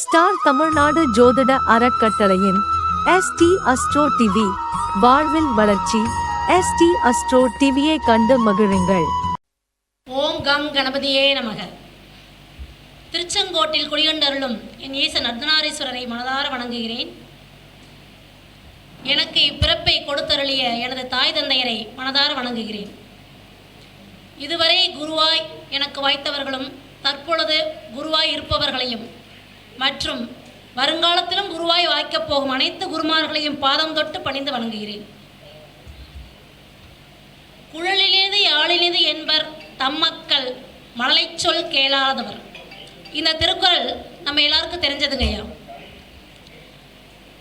Star Tamil Nadu ஜோதிட அறக்கட்டளையின் ST astro TV வாழ்வில் வளர்ச்சி. எஸ்டி அஸ்ட்ரோ டிவியை கண்டு மகிழுங்கள். ஓம் கம் கணபதியே நமக. திருச்செங்கோட்டில் குடிகண்டருளும் என் ஈசன் அர்த்தநாரீஸ்வரரை மனதார வணங்குகிறேன். எனக்கு இப்பிறப்பை கொடுத்தருளிய எனது தாய் தந்தையரை மனதார வணங்குகிறேன். இதுவரை குருவாய் எனக்கு வாய்த்தவர்களும் தற்பொழுது குருவாய் இருப்பவர்களையும் மற்றும் வருங்காலத்திலும் குருவாய் வாய்க்கப் போகும் அனைத்து குருமார்களையும் பாதம் தொட்டு பணிந்து வணங்குகிறேன். குழலிலேது யாழிலேது என்பர் தம்மக்கள் மழலை சொல் கேளாதவர். இந்த திருக்குறள் நம்ம எல்லாருக்கும் தெரிஞ்சதுங்கய்யா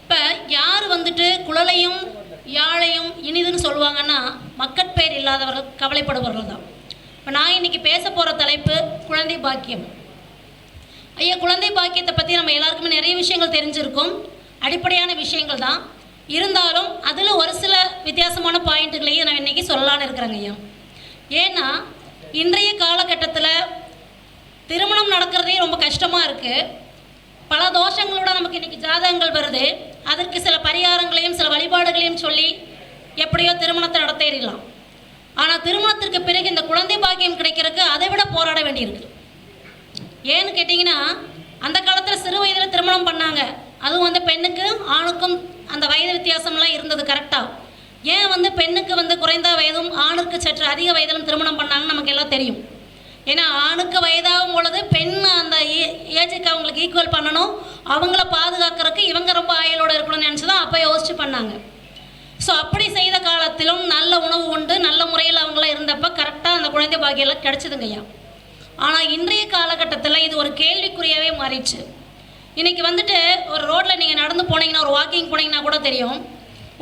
இப்போ யார் வந்துட்டு குழலையும் யாழையும் இனிதுன்னு சொல்லுவாங்கன்னா மக்கட்பெயர் இல்லாதவர்கள் கவலைப்படுபவர்கள் தான் இப்போ நான் இன்னைக்கு பேச போகிற தலைப்பு குழந்தை பாக்கியம். ஐயா குழந்தை பாக்கியத்தை பற்றி நம்ம எல்லாருக்குமே நிறைய விஷயங்கள் தெரிஞ்சிருக்கும். அடிப்படையான விஷயங்கள் தான் இருந்தாலும் அதில் ஒரு சில வித்தியாசமான பாயிண்ட்டுகளையும் நான் இன்னைக்கு சொல்லலான்னு இருக்கிறேங்க ஐயா. ஏன்னா இன்றைய காலகட்டத்தில் திருமணம் நடக்கிறதே ரொம்ப கஷ்டமாக இருக்குது பல தோஷங்களோட நமக்கு இன்றைக்கி ஜாதகங்கள் வருது. அதற்கு சில பரிகாரங்களையும் சில வழிபாடுகளையும் சொல்லி எப்படியோ திருமணத்தை நடத்திடலாம் ஆனால் திருமணத்திற்கு பிறகு இந்த குழந்தை பாக்கியம் கிடைக்கிறதுக்கு அதை விட போராட வேண்டியிருக்கு. ஏன்னு கேட்டிங்கன்னா அந்த காலத்தில் சிறு வயதில் திருமணம் பண்ணாங்க. அதுவும் வந்து பெண்ணுக்கும் ஆணுக்கும் அந்த வயது வித்தியாசம்லாம் இருந்தது கரெக்டாக ஏன் வந்து பெண்ணுக்கு வந்து குறைந்த வயதும் ஆணுக்கு சற்று அதிக வயதிலும் திருமணம் பண்ணாங்கன்னு நமக்கு எல்லாம் தெரியும். ஏன்னா ஆணுக்கு வயதாகும் பொழுது பெண் அந்த ஏஜுக்கு அவங்களுக்கு ஈக்குவல் பண்ணணும். அவங்கள பாதுகாக்கிறதுக்கு இவங்க ரொம்ப ஆயுளோட இருக்கணும்னு நினச்சி தான் அப்போ யோசிச்சு பண்ணாங்க. ஸோ அப்படி செய்த காலத்திலும் நல்ல உணவு உண்டு நல்ல முறையில் அவங்களாம் இருந்தப்போ கரெக்டாக அந்த குழந்தை பாக்கியெல்லாம் கிடச்சிதுங்கய்யா. ஆனால் இன்றைய காலகட்டத்தில் இது ஒரு கேள்விக்குறியாகவே மாறிடுச்சு. இன்றைக்கி வந்துட்டு ஒரு ரோட்டில் நீங்கள் நடந்து போனீங்கன்னா ஒரு வாக்கிங் போனீங்கன்னா கூட தெரியும்.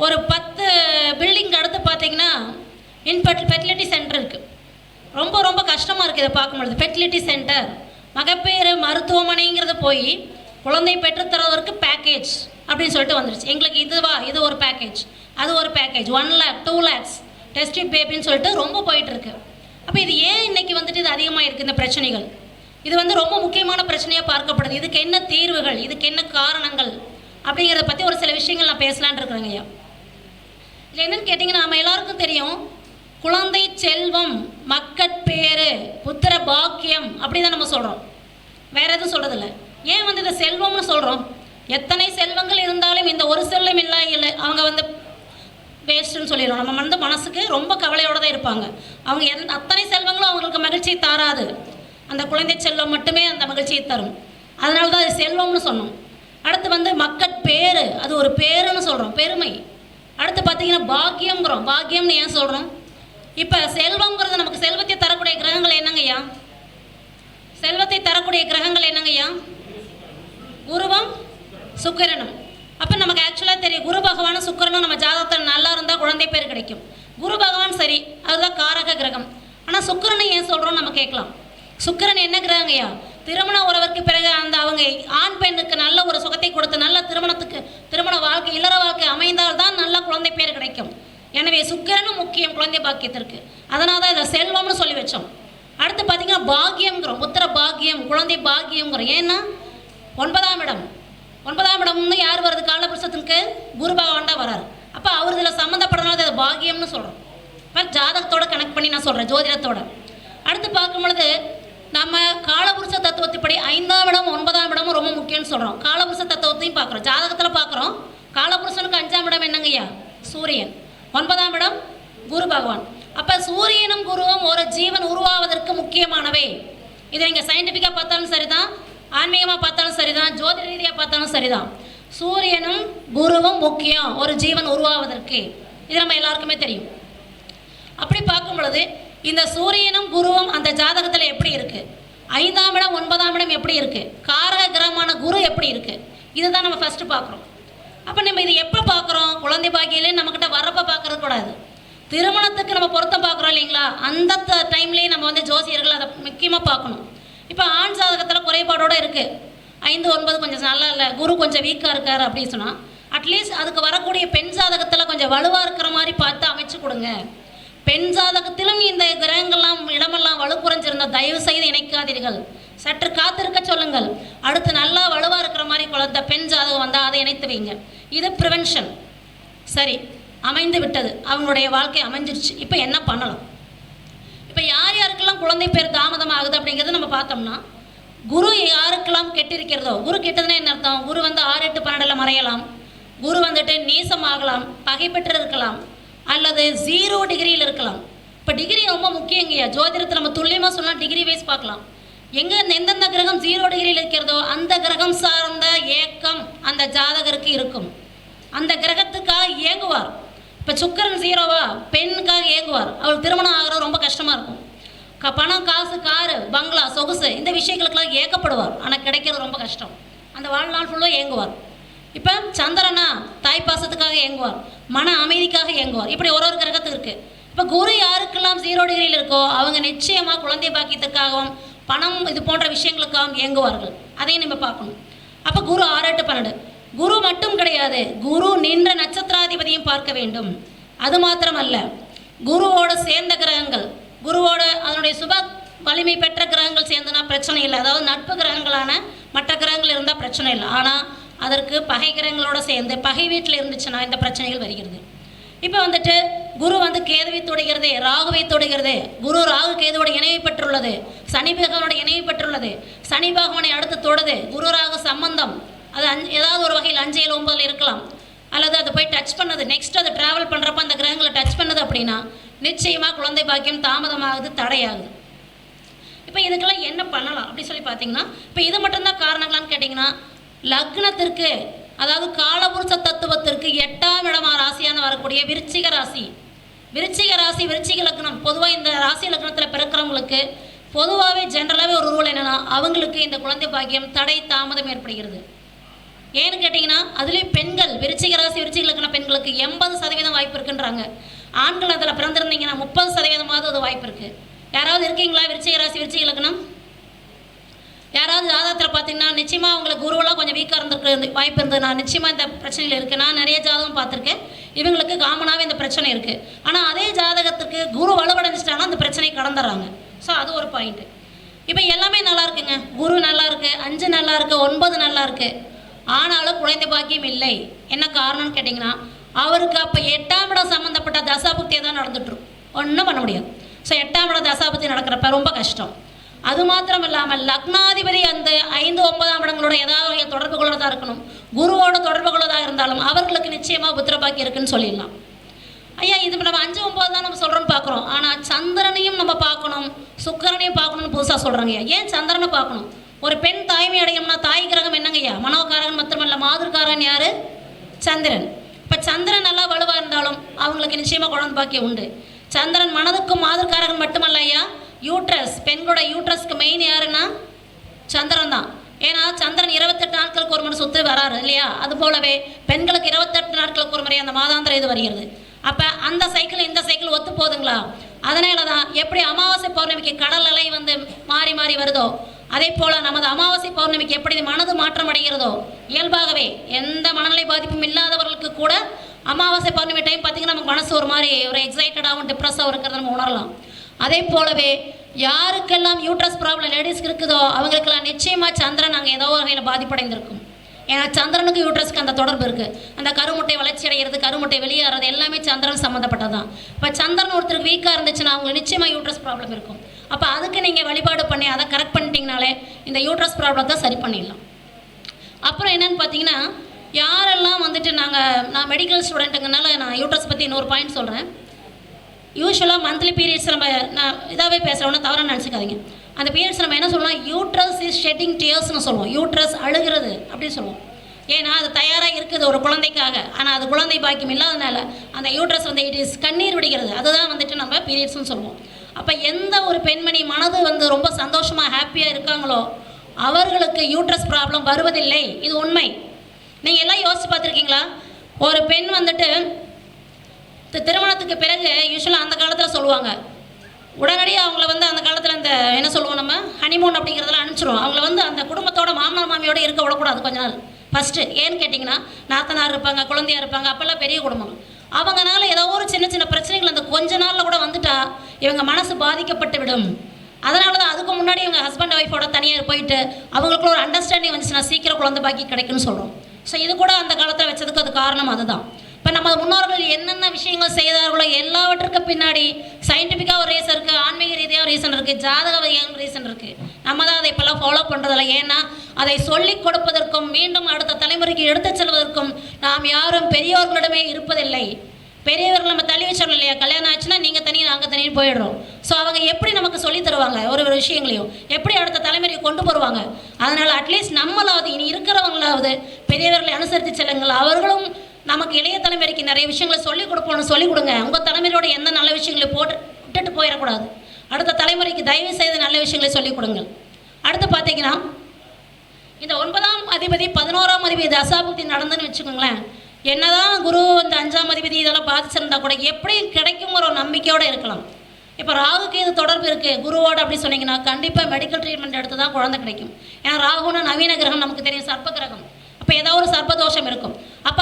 ஒரு பத்து பில்டிங் அடுத்து பார்த்தீங்கன்னா இன்ஃபர்ட் ஃபெர்டிலிட்டி சென்டர் இருக்குது ரொம்ப ரொம்ப கஷ்டமாக இருக்குது இதை பார்க்கும்பொழுது ஃபெர்டிலிட்டி சென்டர் மகப்பேறு மருத்துவமனைங்கிறது போய் குழந்தை பெற்றுத்தரவருக்கு பேக்கேஜ் அப்படின்னு சொல்லிட்டு வந்துடுச்சு எங்களுக்கு இதுவா இது ஒரு பேக்கேஜ் அது ஒரு package one lakh two lakhs test பேபின்னு சொல்லிட்டு ரொம்ப போயிட்டுருக்கு அப்போ இது ஏன் இன்னைக்கு வந்துட்டு இது அதிகமாக இருக்குது இந்த பிரச்சனைகள்? இது வந்து ரொம்ப முக்கியமான பிரச்சனையாக பார்க்கப்படுது. இதுக்கு என்ன தீர்வுகள்? இதுக்கு என்ன காரணங்கள்? அப்படிங்கிறத பற்றி ஒரு சில விஷயங்கள் நான் பேசலான்னு இருக்கிறேங்க ஐயா. இதில் என்னன்னு கேட்டிங்கன்னா நம்ம எல்லாருக்கும் தெரியும் குழந்தை செல்வம் மக்கட்பேறு புத்திர பாக்கியம் அப்படி தான் நம்ம சொல்கிறோம் வேற எதுவும் சொல்கிறதில்ல ஏன் வந்து இதை செல்வம்னு சொல்கிறோம் எத்தனை செல்வங்கள் இருந்தாலும் இந்த ஒரு செல்வம் இல்லை இல்லை அவங்க வந்து வேஸ்ட்டுன்னு சொல்லிடுவோம் நம்ம வந்து மனசுக்கு ரொம்ப கவலையோடு தான் இருப்பாங்க. அவங்க எந்த அத்தனை செல்வங்களும் அவங்களுக்கு மகிழ்ச்சியை தாராது. அந்த குழந்தை செல்வம் மட்டுமே அந்த மகிழ்ச்சியை தரும். அதனால தான் அது செல்வம்னு சொன்னோம். அடுத்து வந்து மக்கட்பேறு அது ஒரு பேருன்னு சொல்கிறோம் பெருமை. அடுத்து பார்த்தீங்கன்னா பாக்கியம்ங்கிறோம். பாக்கியம்னு ஏன் சொல்கிறோம் இப்போ செல்வம்ங்கிறது நமக்கு செல்வத்தை தரக்கூடிய கிரகங்கள் என்னங்கய்யா செல்வத்தை தரக்கூடிய கிரகங்கள் என்னங்கய்யா உருவம் சுக்கிரனும் அப்போ நமக்கு ஆக்சுவலாக தெரியும். குரு பகவானும் சுக்கரனும் நம்ம ஜாதகத்தில் நல்லா இருந்தால் குழந்தை பேர் கிடைக்கும். குரு பகவான் சரி அதுதான் காரக கிரகம். ஆனால் சுக்கரனை ஏன் சொல்கிறோம் நம்ம கேட்கலாம். சுக்கிரன் என்ன கிரகங்கய்யா? திருமண உறவிற்கு பிறகு அந்த அவங்க ஆண் பெண்ணுக்கு நல்ல ஒரு சுகத்தை கொடுத்து நல்ல திருமணத்துக்கு திருமண வாழ்க்கை இல்லற வாழ்க்கை அமைந்தால் தான் நல்ல குழந்தை பேர் கிடைக்கும். எனவே சுக்கிரனும் முக்கியம் குழந்தை பாக்கியத்திற்கு. அதனால தான் இதை செல்வம்னு சொல்லி வச்சோம். அடுத்து பார்த்தீங்கன்னா பாக்கியம்ங்கிறோம். உத்தர பாக்கியம் குழந்தை பாக்கியங்கிறோம் ஏன்னா ஒன்பதாம் இடம். ஒன்பதாம் இடம்னு யார் வருது? காலபுருஷத்துக்கு குரு பகவான் தான் வராரு அப்போ அவர் இதில் சம்மந்தப்படனால அதை பாகியம்னு சொல்கிறோம் இப்போ ஜாதகத்தோட கனெக்ட் பண்ணி நான் சொல்கிறேன் ஜோதிடத்தோட. அடுத்து பார்க்கும் பொழுது நம்ம காலபுருஷ தத்துவத்தைப்படி ஐந்தாம் இடம் ஒன்பதாம் இடமும் ரொம்ப முக்கியம்னு சொல்கிறோம் காலபுருஷ தத்துவத்தையும் பார்க்குறோம். ஜாதகத்தில் பார்க்குறோம். காலபுருஷனுக்கு அஞ்சாம் இடம் என்னங்கய்யா? சூரியன். ஒன்பதாம் இடம் குரு பகவான். அப்போ சூரியனும் குருவும் ஒரு ஜீவன் உருவாவதற்கு முக்கியமானவை. இதை நீங்கள் சயின்டிஃபிக்காக பார்த்தாலும் சரிதான். ஆன்மீகமாக பார்த்தாலும் சரிதான் ஜோதி ரீதியாக பார்த்தாலும் சரிதான். சூரியனும் குருவும் முக்கியம். ஒரு ஜீவன் உருவாவதற்கு. இது நம்ம எல்லாருக்குமே தெரியும். அப்படி பார்க்கும் பொழுது இந்த சூரியனும் குருவும் அந்த ஜாதகத்தில் எப்படி இருக்குது ஐந்தாம் இடம் ஒன்பதாம் இடம் எப்படி இருக்குது காரக கிரகமான குரு எப்படி இருக்குது இதுதான் நம்ம ஃபஸ்ட்டு பார்க்குறோம். அப்போ நம்ம இது எப்போ பார்க்குறோம்? குழந்தை பாக்கியிலே நம்மக்கிட்ட வரப்போ பார்க்கறது கூடாது. திருமணத்துக்கு நம்ம பொருத்தம் பார்க்குறோம் இல்லைங்களா? அந்த டைம்லேயே நம்ம வந்து ஜோசியர்கள் அதை முக்கியமாக பார்க்கணும். இப்போ ஆண் ஜாதகத்தில் குறைபாடோடு இருக்குது ஐந்து ஒன்பது கொஞ்சம் நல்லா இல்லை குரு கொஞ்சம் வீக்காக இருக்கார் அப்படின்னு சொன்னால் அட்லீஸ்ட் அதுக்கு வரக்கூடிய பெண் ஜாதகத்தில் கொஞ்சம் வலுவாக இருக்கிற மாதிரி பார்த்து அமைச்சு கொடுங்க. பெண் ஜாதகத்திலும் இந்த கிரகங்கள்லாம் இடமெல்லாம் வலு குறைஞ்சிருந்தால் தயவு செய்து இணைக்காதீர்கள். சற்று காத்திருக்க சொல்லுங்கள். அடுத்து நல்லா வலுவாக இருக்கிற மாதிரி குளத்தை பெண் சாதகம் வந்தால் அதை இணைத்து வைங்க. இது ப்ரிவென்ஷன் சரி அமைந்து விட்டது. அவங்களுடைய வாழ்க்கை அமைஞ்சிருச்சு. இப்போ என்ன பண்ணலாம்? யாருக்கெல்லாம் குழந்தை பேர் தாமதம் ஆகுது அப்படிங்கிறது நம்ம பார்த்தோம்னா குரு யாருக்கெல்லாம் கெட்டிருக்கிறதோ குரு கெட்டதுன்னா என்ன அர்த்தம்? குரு வந்து ஆறு எட்டு பன்னெண்டில் மறையலாம். குரு வந்துட்டு நீசமாகலாம் பகை பெற்று இருக்கலாம் அல்லது ஜீரோ டிகிரியில் இருக்கலாம். இப்போ டிகிரி ரொம்ப முக்கியங்கய்யா ஜோதிடத்தை நம்ம துல்லியமாக சொன்னால் டிகிரி வைஸ் பார்க்கலாம். எங்கே எந்தெந்த கிரகம் ஜீரோ டிகிரியில் இருக்கிறதோ அந்த கிரகம் சார்ந்த ஏக்கம் அந்த ஜாதகருக்கு இருக்கும். அந்த கிரகத்துக்காக இயங்குவார். இப்போ சுக்கரன் ஜீரோவா பெண்ணுக்காக இயங்குவார். அவள் திருமணம் ஆகிறது ரொம்ப கஷ்டமாக இருக்கும். க பணம் காசு காரு பங்களா சொகுசு இந்த விஷயங்களுக்கெல்லாம் ஏக்கப்படுவார். ஆனால் கிடைக்கிறது ரொம்ப கஷ்டம். அந்த வாழ்நாள் ஃபுல்லாக ஏங்குவார். இப்போ சந்திரனா தாய் பாசத்துக்காக ஏங்குவார். மன அமைதிக்காக ஏங்குவார். இப்படி ஒரு ஒரு கிரகத்துக்கு இருக்குது இப்போ குரு யாருக்கெல்லாம் ஜீரோ டிகிரியில் இருக்கோ அவங்க நிச்சயமாக குழந்தை பாக்கியத்துக்காகவும் பணம் இது போன்ற விஷயங்களுக்காகவும் இயங்குவார்கள் அதையும் நம்ம பார்க்கணும். அப்போ குரு ஆறு எட்டு பன்னெண்டு. குரு மட்டும் கிடையாது. குரு நின்ற நட்சத்திராதிபதியும் பார்க்க வேண்டும். அது மாத்திரமல்ல. குருவோட சேர்ந்த கிரகங்கள் குருவோட அதனுடைய சுப வலிமை பெற்ற கிரகங்கள் சேர்ந்துனா பிரச்சனை இல்லை. அதாவது நட்பு கிரகங்களான மற்ற கிரகங்கள் இருந்தால் பிரச்சனை இல்லை. ஆனால் அதற்கு பகை கிரகங்களோடு சேர்ந்து பகை வீட்டில் இருந்துச்சுன்னா இந்த பிரச்சனைகள் வருகிறது. இப்போ வந்துட்டு குரு வந்து கேதுவை தொடுகிறது ராகுவை தொடுகிறது. குரு ராகு கேதுவோட இணைவு பெற்றுள்ளது. சனி பகவானோட இணைவு பெற்றுள்ளது. சனி பகவானை அடுத்து தொடுது. குரு ராகு சம்பந்தம். அது அஞ்சு ஏதாவது ஒரு வகையில் அஞ்சு ஏழு ஒன்பதில் இருக்கலாம். அல்லது அதை போய் டச் பண்ணது. நெக்ஸ்ட் அதை ட்ராவல் பண்ணுறப்ப அந்த கிரகங்களை டச் பண்ணது அப்படின்னா நிச்சயமாக குழந்தை பாக்கியம் தாமதமாகுது தடையாகுது இப்போ இதுக்கெல்லாம் என்ன பண்ணலாம்? அப்படி சொல்லி பார்த்தீங்கன்னா இப்போ இது மட்டும்தான் காரணங்களான்னு கேட்டிங்கன்னா லக்னத்திற்கு அதாவது காலபுருஷ தத்துவத்திற்கு எட்டாம் இடமா ராசியான வரக்கூடிய விருச்சிக ராசி. விருச்சிக ராசி விருச்சிக லக்னம். பொதுவாக இந்த ராசி லக்னத்தில் பிறக்கிறவங்களுக்கு பொதுவாகவே ஜென்ரலாகவே ஒரு ரூல் என்னென்னா அவங்களுக்கு இந்த குழந்தை பாக்கியம் தடை தாமதம் ஏற்படுகிறது. ஏன்னு கேட்டிங்கன்னா அதுலேயும் பெண்கள் விருச்சிக ராசி விருச்சிக லக்ன பெண்களுக்கு எண்பது சதவீதம் வாய்ப்பு இருக்குன்றாங்க. ஆண்கள் அதில் பிறந்திருந்தீங்கன்னா முப்பது சதவீதமாவது அது வாய்ப்பு இருக்குது யாராவது இருக்கீங்களா? விருச்சிக ராசி விருச்சிக இலக்கணம்? யாராவது ஜாதகத்தில் பார்த்தீங்கன்னா நிச்சயமாக உங்களுக்கு குருவெல்லாம் கொஞ்சம் வீக்காக இருந்திருக்கு வாய்ப்பு இருந்தது நான் நிச்சயமாக இந்த பிரச்சனையில் இருக்குது நான் நிறைய ஜாதகம் பார்த்துருக்கேன். இவங்களுக்கு காமனாகவே இந்த பிரச்சனை இருக்குது ஆனால் அதே ஜாதகத்துக்கு குரு வலுவடைஞ்சிட்டாங்கன்னா அந்த பிரச்சனையை கடந்துடுறாங்க. ஸோ அது ஒரு பாயிண்ட்டு இப்போ எல்லாமே நல்லா இருக்குங்க. குரு நல்லா இருக்கு அஞ்சு நல்லா இருக்கு ஒன்பது நல்லா இருக்கு. ஆனாலும் குழந்தை பாக்கியம் இல்லை. என்ன காரணம்னு கேட்டிங்கன்னா அவருக்கு அப்போ எட்டாம் இடம் சம்மந்தப்பட்ட தசாபுக்தியை தான் நடந்துட்டுரும் ஒன்றும் பண்ண முடியாது. ஸோ எட்டாம் இடம் தசாபுக்தி நடக்கிறப்ப ரொம்ப கஷ்டம். அது மாத்திரம் இல்லாமல் லக்னாதிபதி அந்த ஐந்து ஒன்பதாம் இடங்களோட ஏதாவது வகையில் தொடர்பு கொள்ளதாக இருக்கணும். குருவோட தொடர்பு கொள்ளதாக இருந்தாலும் அவர்களுக்கு நிச்சயமாக புத்திரபாக்கி இருக்குன்னு சொல்லிடலாம். ஐயா இது நம்ம அஞ்சு ஒம்பது தான் நம்ம சொல்கிறோன்னு பார்க்குறோம் ஆனால் சந்திரனையும் நம்ம பார்க்கணும். சுக்கரனையும் பார்க்கணும்னு புதுசாக சொல்கிறாங்க ஐயா. ஏன் சந்திரனை பார்க்கணும்? ஒரு பெண் தாய்மை அடையணும்னா தாய் கிரகம் என்னங்கய்யா மனோகாரகன் மாத்திரமல்ல மாதிரிக்காரன் யார்? சந்திரன். இப்போ சந்திரன் நல்லா வலுவாக இருந்தாலும் அவங்களுக்கு நிச்சயமாக குழந்தை பாக்கியம் உண்டு. சந்திரன் மனதுக்கும் மாதிர்காரகன் மட்டுமல்ல ஐயா. யூட்ரஸ் பெண்களோட யூட்ரஸ்க்கு மெயின் யாருன்னா சந்திரன் தான். ஏன்னா சந்திரன் இருபத்தெட்டு நாட்களுக்கு ஒரு முறை சுற்றி வராரு இல்லையா? அது போலவே பெண்களுக்கு இருபத்தெட்டு நாட்களுக்கு ஒரு முறை அந்த மாதாந்திர இது வருகிறது. அப்போ அந்த சைக்கிள் இந்த சைக்கிள் ஒத்து போகுதுங்களா அதனால தான் எப்படி அமாவாசை பௌர்ணமிக்கு கடல் அலை வந்து மாறி மாறி வருதோ அதே போல் நமது அமாவாசை பௌர்ணமிக்கு எப்படி மனது மாற்றம் அடைகிறதோ இயல்பாகவே எந்த மனநிலை பாதிப்பும் இல்லாதவர்களுக்கு கூட அமாவாசை பௌர்ணமி டைம் பார்த்தீங்கன்னா நமக்கு மனசு ஒரு மாதிரி ஒரு எக்ஸைட்டடாகவும் டிப்ரெஸ்ஸாகவும் இருக்கிறத நம்ம உணரலாம். அதே போலவே யாருக்கெல்லாம் யூட்ரஸ் ப்ராப்ளம் லேடிஸ்க்கு இருக்குதோ அவங்களுக்கெல்லாம் நிச்சயமாக சந்திரன் நாங்கள் ஏதோ ஒரு வகையில் பாதிப்படைந்திருக்கும். ஏன்னா சந்திரனுக்கு யூட்ரஸ்க்கு அந்த தொடர்பு இருக்குது அந்த கருமுட்டை வளர்ச்சி அடைகிறது கருமுட்டை வெளியேறது எல்லாமே சந்திரன் சம்மந்தப்பட்டது தான் இப்போ சந்திரன் ஒருத்தருக்கு வீக்காக இருந்துச்சுன்னா அவங்களுக்கு நிச்சயமாக யூட்ரஸ் ப்ராப்ளம் இருக்கும். அப்போ அதுக்கு நீங்கள் வழிபாடு பண்ணி அதை கரெக்ட் பண்ணிட்டீங்கனாலே இந்த யூட்ரஸ் ப்ராப்ளத்தை சரி பண்ணிடலாம். அப்புறம் என்னென்னு பார்த்தீங்கன்னா யாரெல்லாம் வந்துட்டு நாங்கள் நான் மெடிக்கல் ஸ்டூடெண்ட்டுங்கனால நான் யூட்ரஸ் பற்றி இன்னொரு பாயிண்ட் சொல்கிறேன் யூஸ்வலாக மந்த்லி பீரியட்ஸ் நம்ம நான் இதாகவே பேசுகிறோம்னா தவறாக நினச்சிக்காதீங்க. அந்த பீரியட்ஸ் நம்ம என்ன சொல்லுவோம் யூட்ரஸ் இஸ் ஷெட்டிங் டியர்ஸ்னு சொல்லுவோம். யூட்ரஸ் அழுகிறது அப்படின்னு சொல்லுவோம். ஏன்னா அது தயாராக இருக்குது ஒரு குழந்தைக்காக. ஆனால் அது குழந்தை பாக்கியம் இல்லாதனால அந்த யூட்ரஸ் வந்து இட் இஸ் கண்ணீர் விடுகிறது. அதுதான் வந்துட்டு நம்ம பீரியட்ஸ்னு சொல்லுவோம். அப்போ எந்த ஒரு பெண்மணி மனது வந்து ரொம்ப சந்தோஷமாக ஹாப்பியாக இருக்காங்களோ அவர்களுக்கு யூட்ரஸ் ப்ராப்ளம் வருவதில்லை. இது உண்மை. நீங்கள் எல்லாம் யோசித்து பார்த்துருக்கீங்களா? ஒரு பெண் வந்துட்டு திருமணத்துக்கு பிறகு யூஸ்வலாக அந்த காலத்தில் சொல்லுவாங்க. உடனடியாக அவங்கள வந்து அந்த காலத்தில் இந்த என்ன சொல்லுவோம் நம்ம? ஹனிமூன் அப்படிங்கிறதெல்லாம் அனுப்பிச்சிருவோம் அவங்கள வந்து அந்த குடும்பத்தோட மாமனார் மாமியோட இருக்க விடக்கூடாது கொஞ்ச நாள். ஃபஸ்ட்டு ஏன்னு கேட்டிங்கன்னா நாத்தனார் இருப்பாங்க குழந்தையா இருப்பாங்க அப்போல்லாம் பெரிய குடும்பம். அவங்கனால ஏதோ ஒரு சின்ன சின்ன பிரச்சனைகள் அந்த கொஞ்ச நாளில் கூட வந்துட்டா இவங்க மனசு பாதிக்கப்பட்டு விடும். அதனால தான் அதுக்கு முன்னாடி இவங்க ஹஸ்பண்ட் ஒய்ஃபோட தனியாக போயிட்டு அவங்களுக்குள்ள ஒரு அண்டர்ஸ்டாண்டிங் வந்துச்சுன்னா சீக்கிரம் குழந்தை பாக்கி கிடைக்கும்னு சொல்கிறோம் ஸோ இது கூட அந்த காலத்தில் வச்சதுக்கு அது காரணம் அதுதான். இப்போ நம்ம முன்னோர்கள் என்னென்ன விஷயங்கள் செய்தார்களோ எல்லாவற்றுக்கும் பின்னாடி சயின்டிஃபிக்காக ஒரு ரீசன் இருக்குது ஆன்மீக ரீதியாக ஒரு ரீசன் இருக்குது ஜாதக வகையான ரீசன் இருக்குது நம்ம தான் அதை இப்போல்லாம் ஃபாலோ பண்ணுறதில்ல ஏன்னா அதை சொல்லிக் கொடுப்பதற்கும் மீண்டும் அடுத்த தலைமுறைக்கு எடுத்துச் செல்வதற்கும் நாம் யாரும் பெரியோர்களிடமே இருப்பதில்லை. பெரியவர்கள் நம்ம தள்ளி வச்சிடணும் இல்லையா? கல்யாணம் ஆச்சுன்னா நீங்கள் தனியாக நாங்கள் தனியாக போயிடுறோம். ஸோ அவங்க எப்படி நமக்கு சொல்லித் தருவாங்க? ஒரு ஒரு விஷயங்களையும். எப்படி அடுத்த தலைமுறைக்கு கொண்டு போடுவாங்க அதனால் அட்லீஸ்ட் நம்மளாவது இனி இருக்கிறவங்களாவது பெரியவர்களை அனுசரித்து செல்லுங்கள். அவர்களும் நமக்கு இளைய தலைமுறைக்கு நிறைய விஷயங்களை சொல்லிக் கொடுப்போம்னு சொல்லிக் கொடுங்க. உங்கள் தலைமுறையோட எந்த நல்ல விஷயங்களை போட்டு விட்டுட்டு போயிடக்கூடாது. அடுத்த தலைமுறைக்கு தயவு செய்து நல்ல விஷயங்களை சொல்லிக் கொடுங்கள். அடுத்து பார்த்தீங்கன்னா இந்த ஒன்பதாம் அதிபதி பதினோராம் அதிபதி தசாபக்தி நடந்துன்னு வச்சுக்கோங்களேன். என்னதான் குரு இந்த அஞ்சாம் அதிபதி இதெல்லாம் பாதிச்சிருந்தா கூட எப்படி கிடைக்குங்கிற ஒரு நம்பிக்கையோடு இருக்கலாம். இப்போ ராகுக்கு இது தொடர்பு இருக்குது குருவோட அப்படி சொன்னீங்கன்னா கண்டிப்பாக மெடிக்கல் ட்ரீட்மெண்ட் எடுத்து தான் குழந்தை கிடைக்கும். ஏன்னா ராகுன்னு நவீன கிரகம் நமக்கு தெரியும் சர்ப்ப கிரகம். அப்போ ஏதோ ஒரு சர்ப்பதோஷம் இருக்கும். அப்போ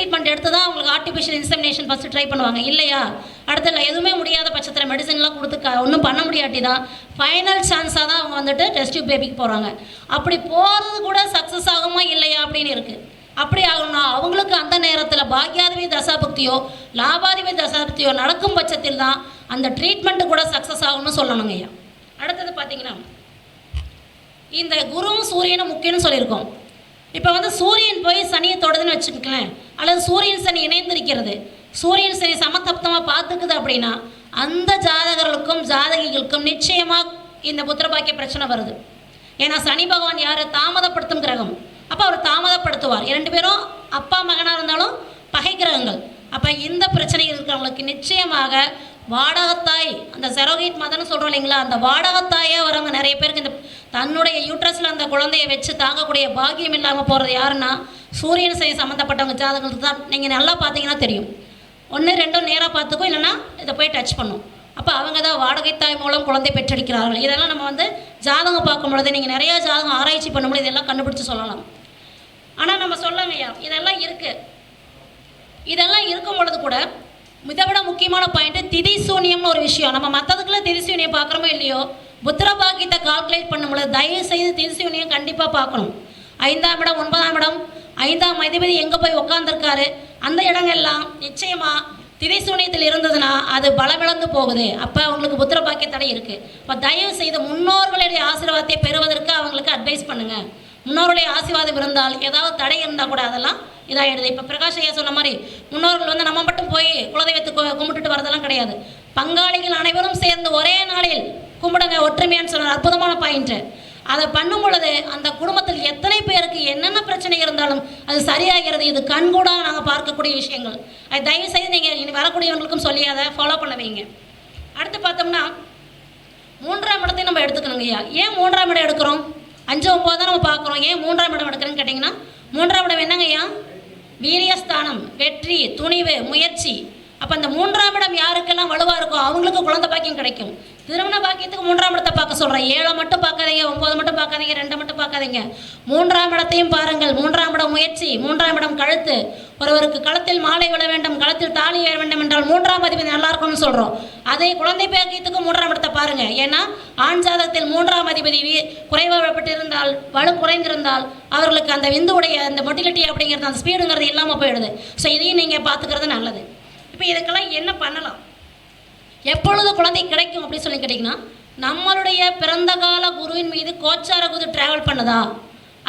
ட்ரீட்மெண்ட் எடுத்து தான் அவங்களுக்கு ஆர்டிஃபிஷியல் இன்செமினேஷன் ஃபஸ்ட்டு ட்ரை பண்ணுவாங்க. இல்லையா? அடுத்து இல்லை எதுவுமே முடியாத பட்சத்தில் மெடிசன்லாம் கொடுத்து க ஒன்றும் பண்ண முடியாட்டி தான் ஃபைனல் சான்ஸாக தான் அவங்க வந்துட்டு டெஸ்ட் டியூப் பேபிக்கு போகிறாங்க அப்படி போகிறது கூட சக்ஸஸ் ஆகுமா இல்லையா அப்படின்னு இருக்குது அப்படி ஆகணும்னா அவங்களுக்கு அந்த நேரத்தில் பாக்யாதிபதி தசாபக்தியோ லாபாதிபதி தசாபக்தியோ நடக்கும் பட்சத்தில் தான் அந்த ட்ரீட்மெண்ட்டு கூட சக்ஸஸ் ஆகும்னு சொல்லணுங்க ஐயா. அடுத்தது பார்த்தீங்கன்னா இந்த குருவும் சூரியனும் முக்கியம்னு சொல்லியிருக்கோம். இப்போ வந்து சூரியன் போய் சனியை தொடுதுன்னு வச்சுக்கோங்களேன். அல்லது சூரியன் சனி இணைந்திருக்கிறது. சூரியன் சனி சமத்தப்தமாக பார்த்துக்குது அப்படின்னா அந்த ஜாதகர்களுக்கும் ஜாதகிகளுக்கும் நிச்சயமாக இந்த புத்திரபாக்கிய பிரச்சனை வருது. ஏன்னா சனி பகவான் யார்? தாமதப்படுத்தும் கிரகம். அப்போ அவர் தாமதப்படுத்துவார். இரண்டு பேரும் அப்பா மகனாக இருந்தாலும் பகை கிரகங்கள். அப்போ இந்த பிரச்சனை இருக்கிறவங்களுக்கு நிச்சயமாக வாடகத்தாய் அந்த செரோகேட் மதன்னு சொல்கிறோம் இல்லைங்களா? அந்த வாடகத்தாயே வரவங்க நிறைய பேருக்கு இந்த தன்னுடைய யூட்ரஸில் அந்த குழந்தைய வச்சு தாங்கக்கூடிய பாக்கியம் இல்லாமல் போகிறது யாருன்னா சூரியன் செய்ய சம்மந்தப்பட்டவங்க ஜாதகங்களுக்கு தான் நீங்கள் நல்லா பார்த்தீங்கன்னா தெரியும். ஒன்று ரெண்டும் நேராக பார்த்துக்கும் இல்லைன்னா இதை போய் டச் பண்ணும். அப்போ அவங்க தான் வாடகை தாய் மூலம் குழந்தை பெற்றெடுக்கிறார்கள். இதெல்லாம் நம்ம வந்து ஜாதகம் பார்க்கும் பொழுது நீங்கள் நிறையா ஜாதகம் ஆராய்ச்சி பண்ணும்போது இதெல்லாம் கண்டுபிடிச்சி சொல்லலாம். ஆனால் நம்ம சொல்லலையா? இதெல்லாம் இருக்குது இதெல்லாம் இருக்கும் பொழுது கூட இதை விட முக்கியமான பாயிண்ட்டு திதி சூன்யம்னு ஒரு விஷயம். நம்ம மற்றதுக்குலாம் திதி சூன்யம் பார்க்குறோமோ இல்லையோ புத்திர பாக்கியத்தை கால்குலேட் பண்ணும் பொழுது தயவு செய்து திதி சூன்யம் கண்டிப்பாக பார்க்கணும். ஐந்தாம் இடம் ஒன்பதாம் இடம் ஐந்தாம் அதிபதி எங்கே போய் உட்காந்துருக்காரு அந்த இடங்கள்லாம் நிச்சயமாக திதி சூன்யத்தில் இருந்ததுன்னா அது பலமிழந்து போகுது. அப்போ அவங்களுக்கு புத்திர பாக்கிய தடை இருக்குது இப்போ தயவு செய்து முன்னோர்களுடைய ஆசீர்வாதத்தை பெறுவதற்கு அவங்களுக்கு அட்வைஸ் பண்ணுங்கள் முன்னோருடைய ஆசீர்வாதம் இருந்தால் ஏதாவது தடை இருந்தால் கூட அதெல்லாம் இதாகிடுது இப்போ பிரகாஷ் ஐயா சொன்ன மாதிரி முன்னோர்கள் வந்து நம்ம மட்டும் போய் குலதெய்வத்தை கும்பிட்டுட்டு வரதெல்லாம் கிடையாது. பங்காளிகள் அனைவரும் சேர்ந்து ஒரே நாளில் கும்பிடுங்க ஒற்றுமையான்னு சொன்னார் அற்புதமான பாயிண்ட்டு அதை பண்ணும் பொழுது அந்த குடும்பத்தில் எத்தனை பேருக்கு என்னென்ன பிரச்சனை இருந்தாலும் அது சரியாகிறது. இது கண்கூடாக நாங்கள் பார்க்கக்கூடிய விஷயங்கள். அது தயவு செய்து நீங்கள் இனி வரக்கூடியவங்களுக்கும் சொல்லி அதை ஃபாலோ பண்ண வைங்க. அடுத்து பார்த்தோம்னா மூன்றாம் இடத்தை நம்ம எடுத்துக்கணுங்க ஐயா. ஏன் மூன்றாம் இடம் எடுக்கிறோம்? அஞ்சு ஒம்பது தான் நம்ம பார்க்குறோம். ஏன் மூன்றாம் இடம் எடுக்கிறேன்னு கேட்டிங்கன்னா மூன்றாம் இடம் என்னங்க ஐயா? வீரியஸ்தானம் வெற்றி துணிவு முயற்சி அப்போ அந்த மூன்றாம் இடம் யாருக்கெல்லாம் வலுவாக இருக்கோ அவங்களுக்கு குழந்தை பாக்கியம் கிடைக்கும். திருமண பாக்கியத்துக்கு மூன்றாம் இடத்தை பார்க்க சொல்கிறேன் ஏழை மட்டும் பார்க்காதீங்க ஒம்பது மட்டும் பார்க்காதீங்க ரெண்டை மட்டும் பார்க்காதீங்க. மூன்றாம் இடத்தையும் பாருங்கள். மூன்றாம் இடம் முயற்சி மூன்றாம் இடம் கழுத்து. ஒருவருக்கு களத்தில் மாலை விழ வேண்டும் களத்தில் தாலி ஏற வேண்டும் என்றால் மூன்றாம் அதிபதி நல்லா இருக்கும்னு சொல்கிறோம் அதே குழந்தை பாக்கியத்துக்கு மூன்றாம் இடத்தை பாருங்கள் ஏன்னா ஆண் ஜாதகத்தில் மூன்றாம் அதிபதி வீ- குறைவாகப்பட்டிருந்தால் வலு குறைந்திருந்தால் அவர்களுக்கு அந்த விந்துவுடைய அந்த மொட்டிலிட்டி அப்படிங்கிறது அந்த ஸ்பீடுங்கிறது இல்லாமல் போயிடுது. ஸோ இதையும் நீங்கள் பார்த்துக்கிறது நல்லது. இப்போ இதுக்கெல்லாம் என்ன பண்ணலாம்? எப்பொழுது குழந்தை கிடைக்கும் அப்படின்னு சொல்லி கேட்டிங்கன்னா நம்மளுடைய பிறந்த கால குருவின் மீது கோச்சார குரு டிராவல் பண்ணுதா?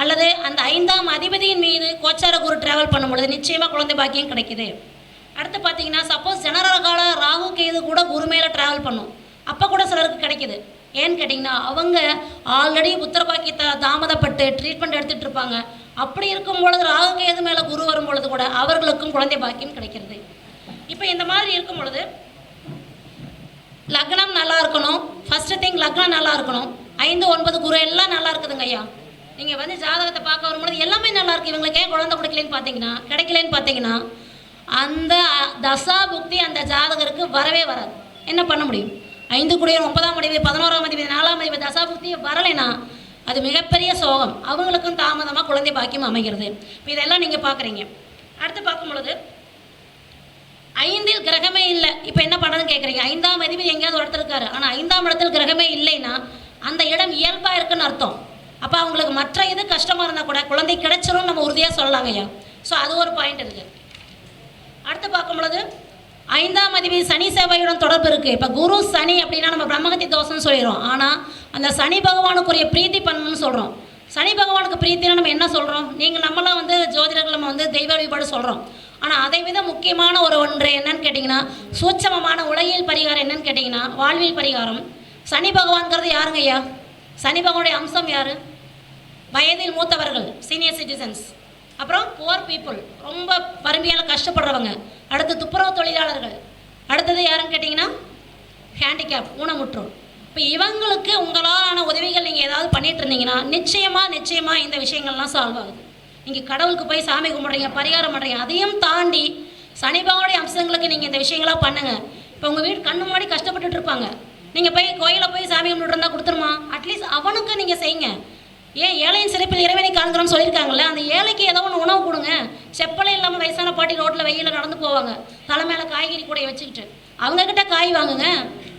அல்லது அந்த ஐந்தாம் அதிபதியின் மீது கோச்சார குரு டிராவல் பண்ணும் பொழுது நிச்சயமாக குழந்தை பாக்கியம் கிடைக்குது. அடுத்து பார்த்தீங்கன்னா சப்போஸ் ஜெனரல் கால ராகு கேது கூட குரு மேலே டிராவல் பண்ணும். அப்போ கூட சிலருக்கு கிடைக்குது. ஏன்னு கேட்டிங்கன்னா அவங்க ஆல்ரெடி உத்திரபாக்கியத்தை தாமதப்பட்டு ட்ரீட்மெண்ட் எடுத்துகிட்டு இருப்பாங்க. அப்படி இருக்கும் பொழுது ராகு கேது மேலே குரு வரும் பொழுது கூட அவர்களுக்கும் குழந்தை பாக்கியம் கிடைக்கிறது. இப்போ இந்த மாதிரி இருக்கும் பொழுது லக்னம் நல்லா இருக்கணும். ஃபர்ஸ்ட் திங் லக்னம் நல்லா இருக்கணும். ஐந்து ஒன்பது குரு எல்லாம் நல்லா இருக்குதுங்க ஐயா. நீங்கள் வந்து ஜாதகத்தை பார்க்க வரும்பொழுது எல்லாமே நல்லா இருக்கு. இவங்களுக்கு ஏன் குழந்தை கொடுக்கலன்னு பார்த்தீங்கன்னா கிடைக்கலன்னு பார்த்தீங்கன்னா அந்த தசா புக்தி அந்த ஜாதகருக்கு வரவே வராது. என்ன பண்ண முடியும்? ஐந்து குடியும் ஒன்பதாம் அதிபதி பதினோராம் அதிபதி நாலாம் அதிபதி தசா புக்தி வரலைன்னா அது மிகப்பெரிய சோகம். அவங்களுக்கும் தாமதமாக குழந்தை பாக்கியம் அமைகிறது. இப்போ இதெல்லாம் நீங்கள் பார்க்குறீங்க. அடுத்து பார்க்கும் பொழுது ஐந்தில் கிரகமே இல்லை. இப்போ என்ன பண்ணுறதுன்னு கேட்குறீங்க ஐந்தாம் அதிபதி எங்கேயாவது ஒரு இடத்துல இருக்காரு. ஆனால் ஐந்தாம் இடத்தில் கிரகமே இல்லைன்னா அந்த இடம் இயல்பாக இருக்குன்னு அர்த்தம். அப்போ அவங்களுக்கு மற்ற இது கஷ்டமாக இருந்தால் கூட குழந்தை கிடைச்சிரும் நம்ம உறுதியாக சொல்லலாங்க ஐயா ஸோ அது ஒரு பாயிண்ட் இருக்குது அடுத்து பார்க்கும் பொழுது ஐந்தாம் அதிபதி சனி செவ்வாயுடன் தொடர்பு இருக்குது இப்போ குரு சனி அப்படின்னா நம்ம பிரம்மகத்தி தோஷம்னு சொல்லிடுறோம். ஆனால் அந்த சனி பகவானுக்குரிய பிரீத்தி பண்ணணும்னு சொல்கிறோம் சனி பகவானுக்கு பிரீத்தினா நம்ம என்ன சொல்கிறோம் நீங்கள் நம்மளாம் வந்து ஜோதிடர்கள் நம்ம வந்து தெய்வ வழிபாடு சொல்கிறோம் ஆனால் அதை விட முக்கியமான ஒரு ஒன்று என்னன்னு கேட்டிங்கன்னா சூட்சமமான உலகியல் பரிகாரம் என்னன்னு கேட்டிங்கன்னா வாழ்வியல் பரிகாரம். சனி பகவான்கிறது யாருங்க ஐயா? சனி பகவானுடைய அம்சம் யார்? வயதில் மூத்தவர்கள் சீனியர் சிட்டிசன்ஸ் அப்புறம் புவர் பீப்புள் ரொம்ப வறுமையால் கஷ்டப்படுறவங்க. அடுத்து துப்புரவு தொழிலாளர்கள். அடுத்தது யாருன்னு கேட்டிங்கன்னா ஹேண்டிகேப் ஊனமுற்றோர். இப்போ இவங்களுக்கு உங்களாலான உதவிகள் நீங்கள் ஏதாவது பண்ணிகிட்டு இருந்தீங்கன்னா நிச்சயமாக நிச்சயமாக இந்த விஷயங்கள்லாம் சால்வ் ஆகுது. நீங்கள் கடவுளுக்கு போய் சாமி கும்பிட்றீங்க பரிகாரம் பண்ணுறீங்க அதையும் தாண்டி சனிபாவுடைய அம்சங்களுக்கு நீங்கள் இந்த விஷயங்களாம் பண்ணுங்கள் இப்போ உங்கள் வீடு கண்ணு முன்னாடி கஷ்டப்பட்டுட்டு இருப்பாங்க. நீங்கள் போய் கோயிலில் போய் சாமி கும்பிட்டுருந்தா கொடுத்துருமா? அட்லீஸ்ட் அவனுக்கு நீங்கள் செய்யுங்க. ஏன் ஏழையின் சிறப்பில் இறைவனை காண்கிறோம்னு சொல்லியிருக்காங்கல்ல அந்த ஏழைக்கு ஏதோ ஒன்று உணவு கொடுங்க. செப்பலை இல்லாமல் வயசான பாட்டி ரோட்டில் வெயிலில் நடந்து போவாங்க. தலை மேலே காய்கறி கூடைய வச்சுக்கிட்டு. அவங்கக்கிட்ட காய் வாங்குங்க.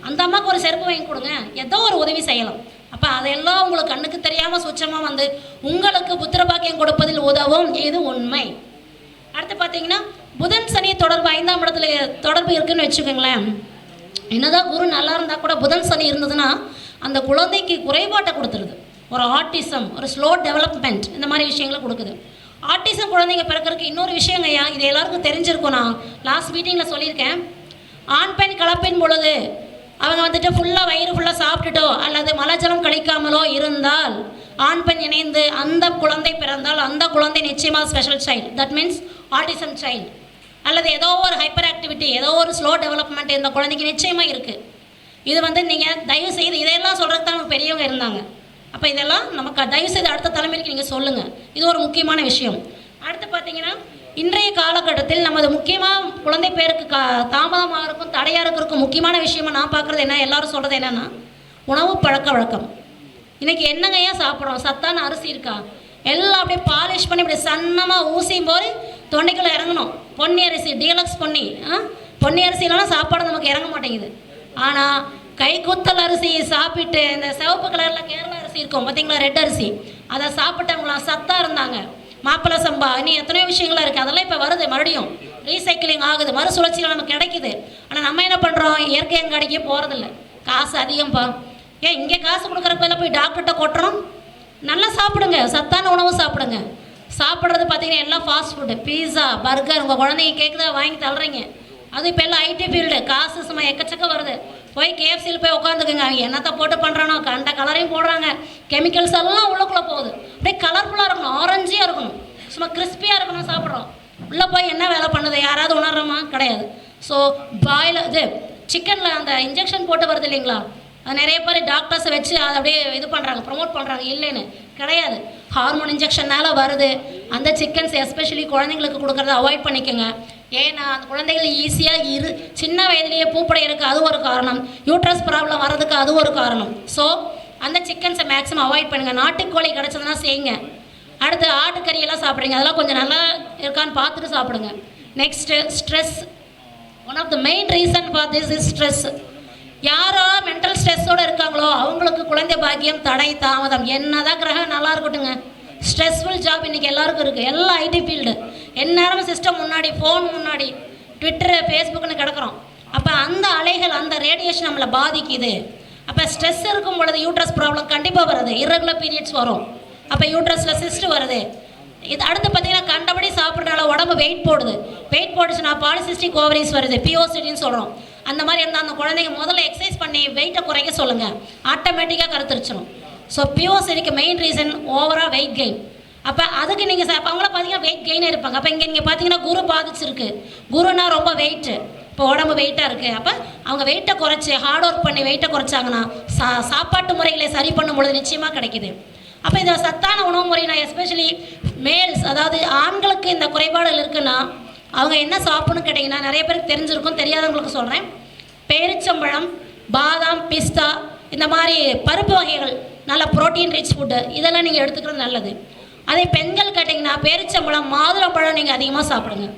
அந்த அம்மாவுக்கு ஒரு செருப்பு வாங்கி கொடுங்க. ஏதோ ஒரு உதவி செய்யலாம். அப்போ அதையெல்லாம் உங்களுக்கு கண்ணுக்கு தெரியாமல் சுச்சமாக வந்து உங்களுக்கு புத்திர பாக்கியம் கொடுப்பதில் உதவும். இது உண்மை. அடுத்து பார்த்தீங்கன்னா புதன் சனி தொடர்பு ஐந்தாம் இடத்துல தொடர்பு இருக்குன்னு வச்சுக்கோங்களேன். என்னதான் குரு நல்லா இருந்தால் கூட புதன் சனி இருந்ததுன்னா அந்த குழந்தைக்கு குறைபாட்டை கொடுத்துருது. ஒரு ஆட்டிசம் ஒரு ஸ்லோ டெவலப்மெண்ட் இந்த மாதிரி விஷயங்களை கொடுக்குது. ஆட்டிசம் குழந்தைங்க பிறக்கறதுக்கு இன்னொரு விஷயங்கய்யா இது எல்லாருக்கும் தெரிஞ்சிருக்கும் நான் லாஸ்ட் மீட்டிங்கில் சொல்லியிருக்கேன். ஆண் பெண் கலப்பின் பொழுது அவங்க வந்துட்டு ஃபுல்லாக வயிறு ஃபுல்லாக சாப்பிட்டுட்டோ அல்லது மலஜலம் கழிக்காமலோ இருந்தால் ஆண் பெண் இணைந்து அந்த குழந்தை பிறந்தால் அந்த குழந்தை நிச்சயமாக special child that means autism child அல்லது ஏதோ ஒரு ஹைப்பர் ஆக்டிவிட்டி ஏதோ ஒரு ஸ்லோ டெவலப்மெண்ட் இந்த குழந்தைக்கு நிச்சயமாக இருக்குது இது வந்து நீங்கள் தயவு செய்து இதையெல்லாம் சொல்கிறதுக்கு தான் பெரியவங்க இருந்தாங்க. அப்போ இதெல்லாம் நமக்கு தயவு செய்து அடுத்த தலைமுறைக்கு நீங்கள் சொல்லுங்கள் இது ஒரு முக்கியமான விஷயம். அடுத்து பார்த்தீங்கன்னா இன்றைய காலகட்டத்தில் நமது முக்கியமாக குழந்தை பேருக்கு கா தாமதமாக இருக்கும் தடையாக இருக்கிறதுக்கும் முக்கியமான விஷயமா நான் பார்க்குறது என்ன எல்லாரும் சொல்கிறது என்னென்னா உணவு பழக்க வழக்கம். இன்னைக்கு என்னங்கய்யா சாப்பிட்றோம்? சத்தான அரிசி இருக்கா? எல்லாம் அப்படியே பாலிஷ் பண்ணி இப்படி சன்னமாக ஊசியும் போது தொண்டைக்குள்ளே இறங்கணும். பொன்னி அரிசி டீலக்ஸ் பொன்னி ஆ? பொன்னி அரிசியிலலாம் சாப்பாடு நமக்கு இறங்க மாட்டேங்குது. ஆனால் கைக்குத்தல் அரிசி சாப்பிட்டு இந்த சிவப்பு கலரில் கேரளா அரிசி இருக்கும் பார்த்தீங்களா? ரெட் அரிசி. அதை சாப்பிட்டவங்களாம் சத்தாக இருந்தாங்க. மாப்பிள்ளை சம்பா இன்னும் எத்தனையோ விஷயங்களாக இருக்குது அதெல்லாம் இப்போ வருது மறுபடியும் ரீசைக்கிளிங் ஆகுது மறுசுழற்சிகள் நமக்கு கிடைக்குது. ஆனால் நம்ம என்ன பண்ணுறோம் இயற்கை கடைக்கே போகிறதில்ல காசு அதிகம்ப்பா ஏன் இங்கே காசு கொடுக்குறப்பெல்லாம் போய் டாக்டர்கிட்ட கொட்டுறோம் நல்லா சாப்பிடுங்க. சத்தான உணவு சாப்பிடுங்க. சாப்பிட்றது பார்த்தீங்கன்னா எல்லாம் ஃபாஸ்ட் ஃபுட்டு பீஸா பர்கர் உங்கள் குழந்தைங்க கேட்குதா வாங்கி தள்ளுறீங்க. அது இப்போ எல்லாம் ஐடி ஃபீல்டு காசு சும்மா எக்கச்சக்க வருது. போய் கேஎஃப்சியில் போய் உட்காந்துக்குங்க அவங்க என்னத்தை போட்டு பண்ணுறானோ கண்ட கலரையும் போடுறாங்க. கெமிக்கல்ஸ் எல்லாம் உள்ளுக்குள்ளே போகுது. அப்படியே கலர்ஃபுல்லாக இருக்கணும். ஆரஞ்சியாக இருக்கணும். சும்மா கிறிஸ்பியாக இருக்கணும் சாப்பிட்றோம். உள்ளே போய் என்ன வேலை பண்ணுது? யாராவது உணர்றோமா? கிடையாது. ஸோ பாயில் இது சிக்கனில் அந்த இன்ஜெக்ஷன் போட்டு வருது இல்லைங்களா? அது நிறைய பேர் டாக்டர்ஸை வச்சு அதை அப்படியே இது பண்ணுறாங்க ப்ரொமோட் பண்ணுறாங்க இல்லைன்னு கிடையாது. ஹார்மோன் இன்ஜெக்ஷனால் வருது. அந்த சிக்கன்ஸ் எஸ்பெஷலி குழந்தைங்களுக்கு கொடுக்குறத அவாய்ட் பண்ணிக்கோங்க. ஏன்னா அந்த குழந்தைகள் ஈஸியாக இரு. சின்ன வயதிலேயே பூப்படைகிறதுக்கு அது ஒரு காரணம். யூட்ரஸ் ப்ராப்ளம் வர்றதுக்கு அது ஒரு காரணம். ஸோ அந்த சிக்கன்ஸை மேக்ஸிமம் அவாய்ட் பண்ணுங்கள் நாட்டுக்கோழி கிடச்சதுன்னா செய்யுங்க. அடுத்து ஆட்டுக்கறியெல்லாம் சாப்பிடுங்க. அதெல்லாம் கொஞ்சம் நல்லா இருக்கான்னு பார்த்துட்டு சாப்பிடுங்க. Next stress one of the main reason for this is stress யாரோ மென்டல் ஸ்ட்ரெஸ்ஸோடு இருக்காங்களோ அவங்களுக்கு குழந்தை பாக்கியம் தடை தாமதம். என்னதான் கிரகம் நல்லா இருக்கட்டுங்க ஸ்ட்ரெஸ்ஃபுல் ஜாப் இன்றைக்கி எல்லாருக்கும் இருக்குது எல்லா ஐடி ஃபீல்டு எந்நேரமும் சிஸ்டம் முன்னாடி ஃபோன் முன்னாடி ட்விட்டரு ஃபேஸ்புக்னு கிடக்குறோம். அப்போ அந்த அலைகள் அந்த ரேடியேஷன் நம்மளை பாதிக்குது. அப்போ ஸ்ட்ரெஸ் இருக்கும் பொழுது யூட்ரஸ் ப்ராப்ளம் கண்டிப்பாக வருது. இரகுலர் பீரியட்ஸ் வரும். அப்போ யூட்ரஸில் சிஸ்ட் வருது. இது அடுத்து பார்த்தீங்கன்னா கண்டபடி சாப்பிட்றனால உடம்பு வெயிட் போடுது. வெயிட் போட்டுச்சுன்னா பாலிசிஸ்டிக் ஓவரிஸ் வருது. பிஓசிடின்னு சொல்கிறோம் அந்த மாதிரி இருந்தால் அந்த குழந்தைங்க முதல்ல எக்ஸசைஸ் பண்ணி வெயிட்டை குறைக்க சொல்லுங்கள் ஆட்டோமேட்டிக்காக கருத்துருச்சிடும் ஸோ பிஓசிடிக்கு மெயின் ரீசன் ஓவராக வெயிட் கெயின் அப்போ அதுக்கு நீங்கள் சார் அவங்கள பார்த்தீங்கன்னா வெயிட் கெயினே இருப்பாங்க. அப்போ இங்கே நீங்கள் பார்த்தீங்கன்னா குரு பாதிச்சிருக்கு. குருனா ரொம்ப வெயிட்டு இப்போ உடம்பு வெயிட்டாக இருக்குது அப்போ அவங்க வெயிட்டை குறைச்சி ஹார்ட் ஒர்க் பண்ணி வெயிட்டை குறைச்சாங்கன்னா சா சாப்பாட்டு முறைகளை சரி பண்ணும் பொழுது நிச்சயமாக கிடைக்குது. அப்போ இந்த சத்தான உணவு முறை நான் எஸ்பெஷலி மேல்ஸ் அதாவது ஆண்களுக்கு இந்த குறைபாடுகள் இருக்குன்னா அவங்க என்ன சாப்பிட்ணும்னு கேட்டிங்கன்னா நிறைய பேருக்கு தெரிஞ்சிருக்கும் தெரியாதவங்களுக்கு சொல்கிறேன் பேரிச்சம்பழம் பாதாம் பிஸ்தா இந்த மாதிரி பருப்பு வகைகள் நல்ல புரோட்டீன் ரிச் ஃபுட்டு இதெல்லாம் நீங்கள் எடுத்துக்கிறது நல்லது. அதே பெண்கள் கேட்டிங்கன்னா பேரிச்சம்பழம் மாதுளம்பழம் நீங்கள் அதிகமாக சாப்பிடுங்க.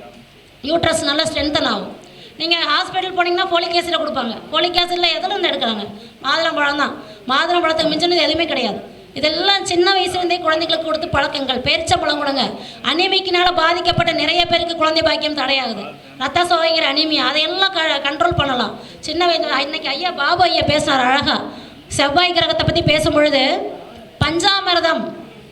யூட்ரஸ் நல்லா ஸ்ட்ரென்தன் ஆகும். நீங்கள் ஹாஸ்பிட்டல் போனீங்கன்னா ஃபோலிக் ஆசிட் கொடுப்பாங்க. ஃபோலிக் ஆசிடில் எதில் இருந்து எடுக்கிறாங்க? மாதுளம்பழம் தான். மாதுளம்பழத்துக்கு மிஞ்சினது எதுவுமே கிடையாது. இதெல்லாம் சின்ன வயசுலேருந்தே குழந்தைகளுக்கு கொடுத்து பழக்கங்கள். பேரிச்சம்பழம் கொடுங்க. அனிமிக்கினால் பாதிக்கப்பட்ட நிறைய பேருக்கு குழந்தை பாக்கியம் தடையாகுது. ரத்த சோகைங்கிற அனிமியா அதையெல்லாம் க கண்ட்ரோல் பண்ணலாம். சின்ன வயசு இன்னைக்கு ஐயா பாபு ஐயா பேசுகிறார் அழகா. செவ்வாய் கிரகத்தை பற்றி பேசும்பொழுது பஞ்சாமிரதம்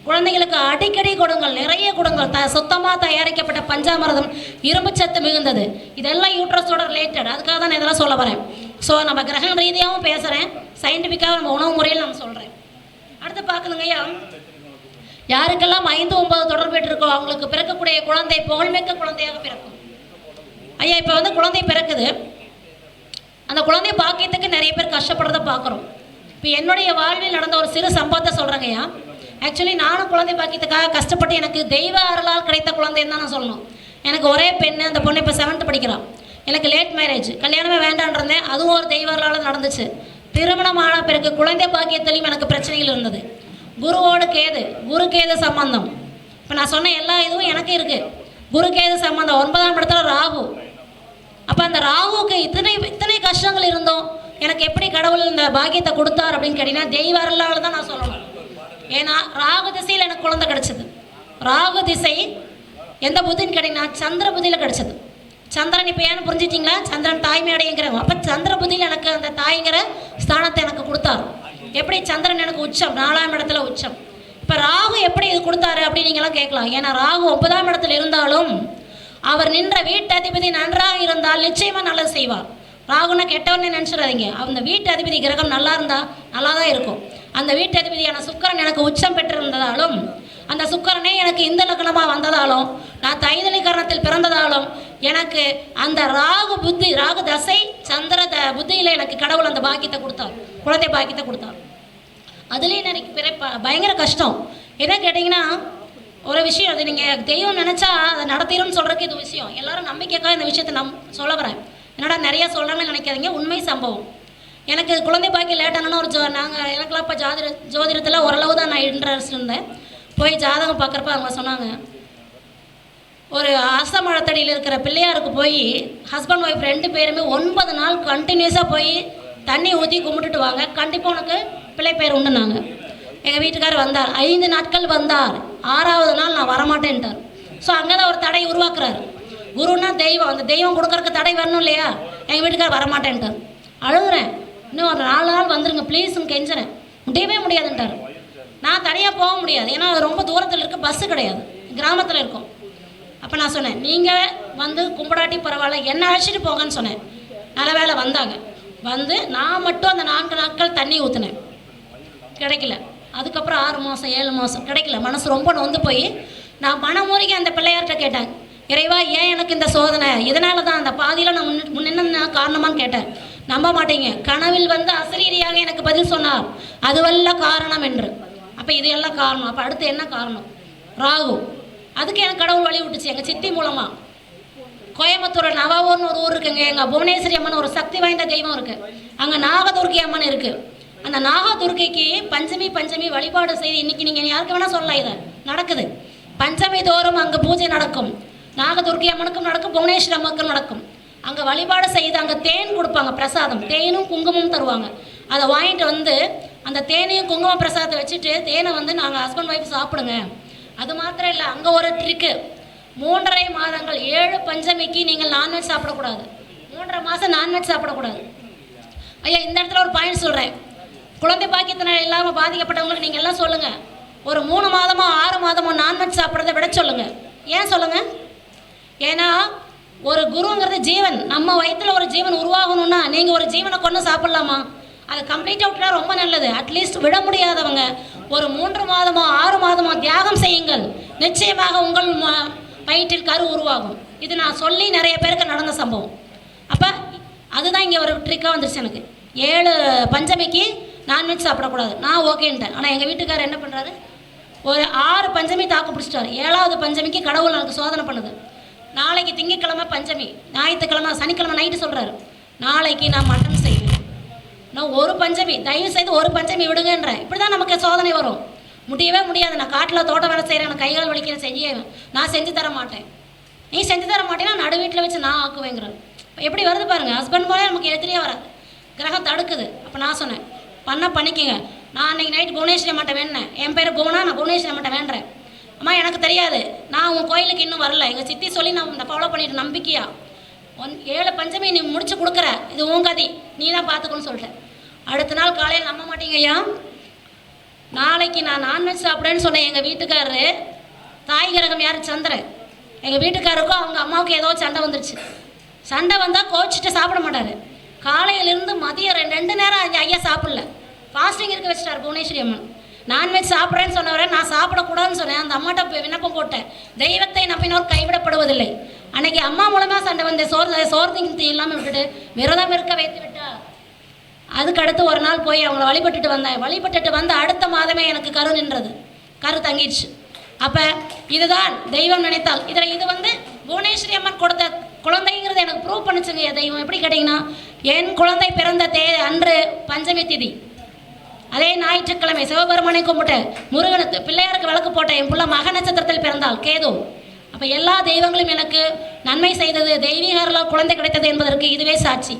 குழந்தைகளுக்கு அடிக்கடி கொடுங்கள் நிறைய கொடுங்கள். த சுத்தமாக தயாரிக்கப்பட்ட பஞ்சாமிர்தம் இரும்புச்சத்து மிகுந்தது. இதெல்லாம் யூட்ரஸோட ரிலேட்டட் அதுக்காக தான் நான் இதெல்லாம் சொல்ல வரேன். ஸோ நம்ம கிரக ரீதியாகவும் பேசுகிறேன் சயின்டிஃபிக்காக நம்ம உணவு முறையில் நான் சொல்கிறேன் அடுத்து பார்க்கணுங்கய்யா யாருக்கெல்லாம் ஐந்து ஒன்பது தொடர்பு இருக்கோ அவங்களுக்கு பிறக்கக்கூடிய குழந்தை புகழ்மிக்க குழந்தையாக பிறக்கும். ஐயா இப்போ வந்து குழந்தை பிறக்குது. அந்த குழந்தை பாக்கியத்துக்கு நிறைய பேர் கஷ்டப்படுறத பார்க்குறோம். இப்போ என்னுடைய வாழ்வில் நடந்த ஒரு சிறு சம்பவத்தை சொல்கிறேங்கய்யா ஆக்சுவலி நானும் குழந்தை பாக்கியத்துக்காக கஷ்டப்பட்டு எனக்கு தெய்வ அருளால் கிடைத்த குழந்தைன்னு தான் நான் சொல்லணும். எனக்கு ஒரே பெண்ணு அந்த பொண்ணு இப்போ செவன்த் படிக்கிறான் எனக்கு லேட் மேரேஜ் கல்யாணமே வேண்டான்றேன் அதுவும் ஒரு தெய்வ அருளால் நடந்துச்சு. திருமணமான பிறகு குழந்தை பாக்கியத்திலையும் எனக்கு பிரச்சனைகள் இருந்தது. குருவோடு கேது குரு கேது சம்பந்தம். இப்போ நான் சொன்ன எல்லா இதுவும் எனக்கு இருக்குது குரு கேது சம்பந்தம் ஒன்பதாம் இடத்துல ராகு. அப்போ அந்த ராகுவுக்கு இத்தனை இத்தனை கஷ்டங்கள் இருந்தோம். எனக்கு எப்படி கடவுள் இந்த பாக்கியத்தை கொடுத்தார் அப்படின்னு கேட்டிங்கன்னா தெய்வ அருளால் தான் நான் சொல்லணும். ஏன்னா ராகு திசையில் எனக்கு குழந்தை கிடச்சிது. ராகு திசை எந்த புத்தின்னு கேட்டிங்கன்னா சந்திர புத்தியில் கிடச்சிது. சந்திரன் இப்போ ஏன்னு புரிஞ்சிட்டிங்களா? சந்திரன் தாய்மையடைங்கிறவங்க அப்போ சந்திர புத்தியில் எனக்கு அந்த தாய்ங்கிற ஸ்தானத்தை எனக்கு கொடுத்தாரு. எப்படி சந்திரன் எனக்கு உச்சம்? நாலாம் இடத்துல உச்சம். இப்போ ராகு எப்படி இது கொடுத்தாரு அப்படின்னு நீங்களாம் கேட்கலாம். ஏன்னா ராகு ஒன்பதாம் இடத்துல இருந்தாலும் அவர் நின்ற வீட்டு அதிபதி நன்றாக இருந்தால் நிச்சயமாக நல்லது செய்வார். ராகுனா கெட்டவனே நினச்சிடாதீங்க. அந்த வீட்டு அதிபதி கிரகம் நல்லா இருந்தால் நல்லா தான் இருக்கும். அந்த வீட்டு அதிபதியான சுக்கரன் எனக்கு உச்சம் பெற்றிருந்ததாலும் அந்த சுக்கரனே எனக்கு இந்த லக்னமாக வந்ததாலும் நான் தைதலி கரணத்தில் பிறந்ததாலும் எனக்கு அந்த ராகு புத்தி ராகு தசை சந்திர த புத்தியில் எனக்கு கடவுள் அந்த பாக்கியத்தை கொடுத்தார். குழந்தை பாக்கியத்தை கொடுத்தார். அதுலேயும் எனக்கு பிற பயங்கர கஷ்டம். என்ன கேட்டிங்கன்னா ஒரு விஷயம் அது நீங்கள் தெய்வம் நினச்சா அதை நடத்திடும்னு சொல்கிறதுக்கு இது விஷயம். எல்லாரும் நம்பிக்கைக்காக இந்த விஷயத்தை நம் சொல்ல வரேன். என்னடா நிறைய சொல்கிறேன்னு நினைக்காதீங்க. உண்மை சம்பவம். எனக்கு குழந்தை பாக்கி லேட்டான ஒரு ஜோ நாங்கள் எனக்குலாம் இப்போ ஜாதிர ஜோதிடத்தில் ஓரளவு தான் நான் இன்ட்ரெஸ்ட் இருந்தேன். போய் ஜாதகம் பார்க்குறப்ப அவங்க சொன்னாங்க. ஒரு அசமழத்தடியில் இருக்கிற பிள்ளையாருக்கு போய் ஹஸ்பண்ட் ஒய்ஃப் ரெண்டு பேருமே ஒன்பது நாள் கண்டினியூஸாக போய் தண்ணி ஊற்றி கும்பிட்டுட்டு வாங்க. கண்டிப்பாக உனக்கு பிள்ளை பேர் உண்டுனாங்க எங்கள் வீட்டுக்காரர் வந்தார். ஐந்து நாட்கள் வந்தார். ஆறாவது நாள் நான் வரமாட்டேன்ட்டார். ஸோ அங்கே தான் ஒரு தடை உருவாக்குறாரு. குருன்னா தெய்வம். அந்த தெய்வம் கொடுக்கறதுக்கு தடை வரணும் இல்லையா? எங்கள் வீட்டுக்காரர் வரமாட்டேன்ட்டார் அழுகுறேன். இன்னும் ஒரு நாலு நாள் வந்துருங்க. ப்ளீஸ்ன்னு கெஞ்சுறேன். முடியவே முடியாதுன்ட்டார். நான் தனியாக போக முடியாது. ஏன்னா அது ரொம்ப தூரத்தில் இருக்க. பஸ்ஸு கிடையாது. கிராமத்தில் இருக்கும். அப்போ நான் சொன்னேன் நீங்கள் வந்து கும்படாட்டி பரவாயில்ல. என்ன அழைச்சிட்டு போங்கன்னு சொன்னேன். நல்ல வேளை வந்தாங்க. வந்து நான் மட்டும் அந்த நான்கு நாட்கள் தண்ணி ஊற்றினேன் கிடைக்கல. அதுக்கப்புறம் ஆறு மாதம் ஏழு மாதம் கிடைக்கல. மனசு ரொம்ப நொந்து போய் நான் மனமுருகி அந்த பிள்ளையார்கிட்ட கேட்டேன். இறைவா ஏன் எனக்கு இந்த சோதனை? இதனால தான் அந்த பாதியில் நான் முன்ன முன்னின காரணமான்னு கேட்டேன். நம்ப மாட்டீங்க. கனவில் வந்து அசரீரியாக எனக்கு பதில் சொன்னார். அதுவல்ல காரணம் என்று. அப்போ இது எல்லாம் காரணம். அப்போ அடுத்து என்ன காரணம்? ராகு. அதுக்கு எனக்கு கடவுள் வழி விட்டுச்சு. எங்கள் சித்தி மூலமாக கோயம்புத்தூர் நவாவூர்னு ஒரு ஊர் இருக்குங்க. எங்கள் புவனேஸ்வரி அம்மன் ஒரு சக்தி வாய்ந்த தெய்வம் இருக்குது அங்கே நாகதுர்கி அம்மன் இருக்குது அந்த நாகதுர்கைக்கு பஞ்சமி பஞ்சமி வழிபாடு செய்து இன்றைக்கி நீங்கள் யாருக்கு வேணால் சொல்லலாம் இதை. நடக்குது. பஞ்சமி தோறும் அங்கே பூஜை நடக்கும். நாகதுர்கி அம்மனுக்கும் நடக்கும் புவனேஸ்வரி அம்மனுக்கும் நடக்கும். அங்கே வழிபாடு செய்து அங்கே தேன் கொடுப்பாங்க பிரசாதம். தேனும் குங்குமமும் தருவாங்க. அதை வாங்கிட்டு வந்து அந்த தேனையும் குங்கும பிரசாதத்தை வச்சுட்டு தேனை வந்து நாங்கள் ஹஸ்பண்ட் ஒய்ஃப் சாப்பிடுங்க. அது மாத்திரம் இல்லை அங்கே ஒரு ட்ரிக்கு மூன்றரை மாதங்கள் ஏழு பஞ்சமிக்கு நீங்கள் நான்வெஜ் சாப்பிடக்கூடாது. மூன்றரை மாதம் நான்வெஜ் சாப்பிடக்கூடாது. ஐயா இந்த இடத்துல ஒரு பாயிண்ட் சொல்கிறேன் குழந்தை பாக்கியத்தினால் இல்லாமல் பாதிக்கப்பட்டவங்களுக்கு நீங்கள் எல்லாம் சொல்லுங்கள் ஒரு மூணு மாதமோ ஆறு மாதமோ நான்வெஜ் சாப்பிட்றத விட சொல்லுங்கள் ஏன் சொல்லுங்கள் ஏன்னா ஒரு குருங்கிறது ஜீவன். நம்ம வயிற்றில் ஒரு ஜீவன் உருவாகணும்னா நீங்கள் ஒரு ஜீவனை கொண்டு சாப்பிட்லாமா? அதை கம்ப்ளீட்டாக விட்டுனா ரொம்ப நல்லது. அட்லீஸ்ட் விட முடியாதவங்க ஒரு மூன்று மாதமோ ஆறு மாதமோ தியாகம் செய்யுங்கள். நிச்சயமாக உங்கள் ம- வயிற்றில் கரு உருவாகும். இது நான் சொல்லி நிறைய பேருக்கு நடந்த சம்பவம். அப்போ அதுதான் இங்கே ஒரு ட்ரிக்காக வந்துருச்சு எனக்கு. ஏழு பஞ்சமிக்கு நான்வெஜ் சாப்பிடக்கூடாது. நான் ஓகேன்ட்டேன் ஆனால் எங்கள் வீட்டுக்காரர் என்ன பண்ணுறாரு ஒரு ஆறு பஞ்சமி தாக்கு பிடிச்சிட்டாரு. ஏழாவது பஞ்சமிக்கு கடவுள் எனக்கு சோதனை பண்ணுது. நாளைக்கு திங்கக்கிழமை பஞ்சமி ஞாயிற்றுக்கிழமை சனிக்கிழமை நைட்டு சொல்கிறாரு நாளைக்கு நான் மட்டன் செய்வேன். நான் ஒரு பஞ்சமி தயவு செய்து ஒரு பஞ்சமி விடுங்கன்றேன். இப்படி தான் நமக்கு சோதனை வரும். முடியவே முடியாது. நான் காட்டில் தோட்டம் வேலை செய்கிறேன் எனக்கு கைகால் வலிக்கிறேன் செய்ய நான் செஞ்சு தர மாட்டேன். நீ செஞ்சு தர மாட்டேன்னா நடு வீட்டில் வச்சு நான் ஆக்குவேங்கிறேன் எப்படி வருது பாருங்கள் ஹஸ்பண்ட் போலே நமக்கு எதிரியே வராது கிரகம் தடுக்குது. அப்போ நான் சொன்னேன் பண்ண பண்ணிக்கங்க. நான் அன்றைக்கி நைட் புவனேஸ்வரி மாட்டேன் வேணேன் என் பேர் புவனா நான் புவனேஸ்வரி மாட்டேன் வேண்டேன் அம்மா எனக்கு தெரியாது. நான் உன் கோயிலுக்கு இன்னும் வரல. எங்கள் சித்தி சொல்லி நான் இந்த ஃபாலோ பண்ணிட்டு நம்பிக்கையா? ஒன் ஏழு பஞ்சமி நீ முடிச்சு கொடுக்குற. இது உன் கதி. நீ தான் பார்த்துக்கணும்னு சொல்லிட்டேன் அடுத்த நாள் காலையில் நம்ப மாட்டீங்க ஐயா. நாளைக்கு நான் நான்வெஜ் சாப்பிட்றேன்னு சொன்னேன் எங்கள் வீட்டுக்காரரு. தாய் கிரகம் யார்? சந்திரன். எங்கள் வீட்டுக்காருக்கும் அவங்க அம்மாவுக்கும் ஏதோ சண்டை வந்துருச்சு. சண்டை வந்தால் கோச்சிட்டு சாப்பிட மாட்டார். காலையிலேருந்து மதியம் ரெண்டு ரெண்டு நேரம் ஐயா சாப்பிடல. ஃபாஸ்டிங் இருக்க வச்சிட்டார் புவனேஸ்வரி அம்மன். நான்வெஜ் சாப்பிட்றேன்னு சொன்னவரை நான் சாப்பிடக்கூடாதுன்னு சொன்னேன். அந்த அம்மாட்ட விண்ணப்பம் போட்டேன். தெய்வத்தை நம்பினோர் கைவிடப்படுவதில்லை. அன்னைக்கு அம்மா மூலமாக சண்டை வந்து சோர் சோறு இல்லாமல் விட்டுட்டு விரதம் இருக்க வைத்து விட்டா அதுக்கு அடுத்து ஒரு நாள் போய் அவங்கள வழிபட்டுட்டு வந்தேன். வழிபட்டுட்டு வந்த அடுத்த மாதமே எனக்கு கரு நின்றது. கரு தங்கிடுச்சு. அப்போ இதுதான் தெய்வம் நினைத்தால். இதில் இது வந்து புவனேஸ்வரி அம்மன் கொடுத்த குழந்தைங்கிறது எனக்கு ப்ரூவ் பண்ணிச்சுங்க. தெய்வம் எப்படி கேட்டிங்கன்னா என் குழந்தை பிறந்த தே அன்று பஞ்சமி திதி. அதே ஞாயிற்றுக்கிழமை சிவபெருமனை கும்பிட்டு முருகனுக்கு பிள்ளையாருக்கு விளக்கு போட்டேன் என் புள்ள மக நட்சத்திரத்தில் பிறந்தாள் கேது. அப்போ எல்லா தெய்வங்களும் எனக்கு நன்மை செய்தது தெய்வீக குழந்தை கிடைத்தது என்பதற்கு இதுவே சாட்சி.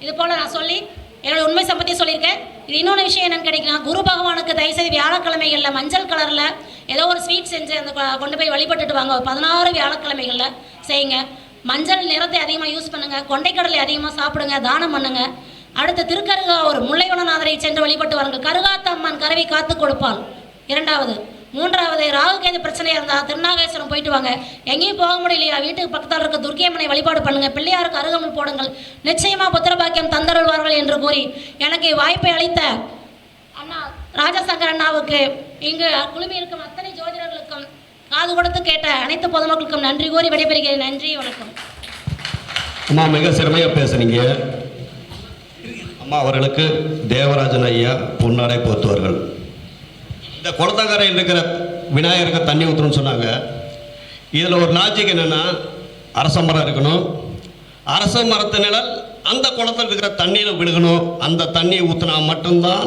இது போல் நான் சொல்லி என்னோட உண்மை சம்பத்தி சொல்லியிருக்கேன். இது இன்னொன்று விஷயம் என்னென்னு கேட்டிங்கன்னா குரு பகவானுக்கு தயவுசெய்து வியாழக்கிழமைகளில் மஞ்சள் கலரில் ஏதோ ஒரு ஸ்வீட் செஞ்சு அந்த கொ- கொண்டு போய் வழிபட்டுட்டு வாங்க. ஒரு பதினாறு வியாழக்கிழமைகளில் செய்யுங்க. மஞ்சள் நிறத்தை அதிகமாக யூஸ் பண்ணுங்கள் கொண்டைக்கடலை அதிகமாக சாப்பிடுங்க. தானம் பண்ணுங்கள் அடுத்து திருக்கருகாவூர் முல்லைவனநாதரை சென்று வழிபட்டு வாருங்கள். கருகாத்தம்மன் கரவை காத்து கொடுப்பாள் இரண்டாவது. மூன்றாவது ராகுகேது பிரச்சனையாக இருந்தால் திருநாகேஸ்வரம் போயிட்டு வாங்க. எங்கேயும் போக முடியலையா? வீட்டுக்கு பக்கத்தில் இருக்க துர்க்கியம்மனை வழிபாடு பண்ணுங்க. பிள்ளையாருக்கு அருகமல் போடுங்கள். நிச்சயமா புத்திரபாக்கியம் தந்தருள்வார்கள் என்று கூறி எனக்கு வாய்ப்பை அளித்த அண்ணா ராஜசங்கர் அண்ணாவுக்கு இங்கு குழுமி இருக்கும் அத்தனை ஜோதிடர்களுக்கும் காது கொடுத்து கேட்ட அனைத்து பொதுமக்களுக்கும் நன்றி கூறி விடைபெறுகிறேன். நன்றி வணக்கம். அம்மா மிக சிறமையாக பேசுனீங்க. அம்மா அவர்களுக்கு தேவராஜன் ஐயா பொன்னாடை போர்த்துவார்கள் இந்த குளத்தங்கரையில் இருக்கிற விநாயகருக்கு தண்ணி ஊற்றுன்னு சொன்னாங்க. இதில் ஒரு லாஜிக் என்னென்னா அரச மரம் இருக்கணும். அரச மரத்து நிழல் அந்த குளத்தில் இருக்கிற தண்ணியில் விழுகணும். அந்த தண்ணியை ஊற்றினா மட்டும்தான்